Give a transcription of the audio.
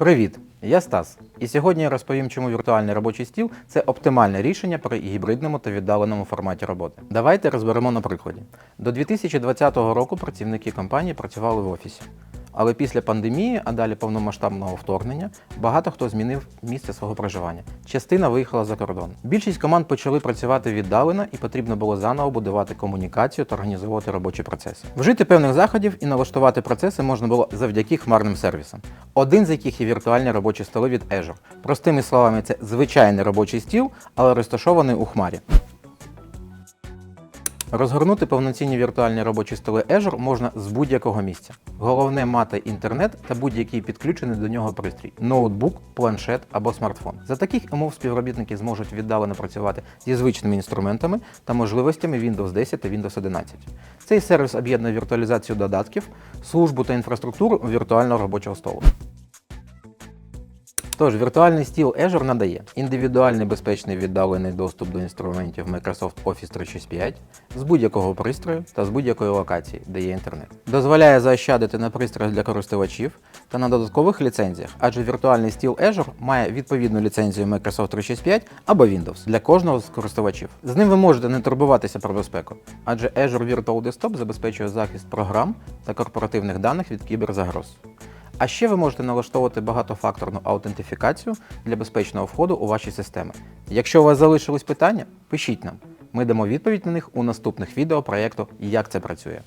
Привіт! Я Стас. І сьогодні я розповім, чому віртуальний робочий стіл це оптимальне рішення при гібридному та віддаленому форматі роботи. Давайте розберемо на прикладі. До 2020 року працівники компанії працювали в офісі. Але після пандемії, а далі повномасштабного вторгнення, багато хто змінив місце свого проживання. Частина виїхала за кордон. Більшість команд почали працювати віддалено і потрібно було заново будувати комунікацію та організовувати робочі процеси. Вжити певних заходів і налаштувати процеси можна було завдяки хмарним сервісам. Один з яких є віртуальні робочі столи від Azure. Простими словами, це звичайний робочий стіл, але розташований у хмарі. Розгорнути повноцінні віртуальні робочі столи Azure можна з будь-якого місця. Головне мати інтернет та будь-який підключений до нього пристрій ноутбук, планшет або смартфон. За таких умов співробітники зможуть віддалено працювати зі звичними інструментами та можливостями Windows 10 та Windows 11. Цей сервіс об'єднує віртуалізацію додатків, службу та інфраструктуру віртуального робочого столу. Тож, віртуальний стіл Azure надає індивідуальний безпечний віддалений доступ до інструментів Microsoft Office 365 з будь-якого пристрою та з будь-якої локації, де є інтернет. Дозволяє заощадити на пристроях для користувачів та на додаткових ліцензіях, адже віртуальний стіл Azure має відповідну ліцензію Microsoft 365 або Windows для кожного з користувачів. З ним ви можете не турбуватися про безпеку, адже Azure Virtual Desktop забезпечує захист програм та корпоративних даних від кіберзагроз. А ще ви можете налаштовувати багатофакторну аутентифікацію для безпечного входу у ваші системи. Якщо у вас залишились питання, пишіть нам. Ми дамо відповідь на них у наступних відео проєкту Як це працює.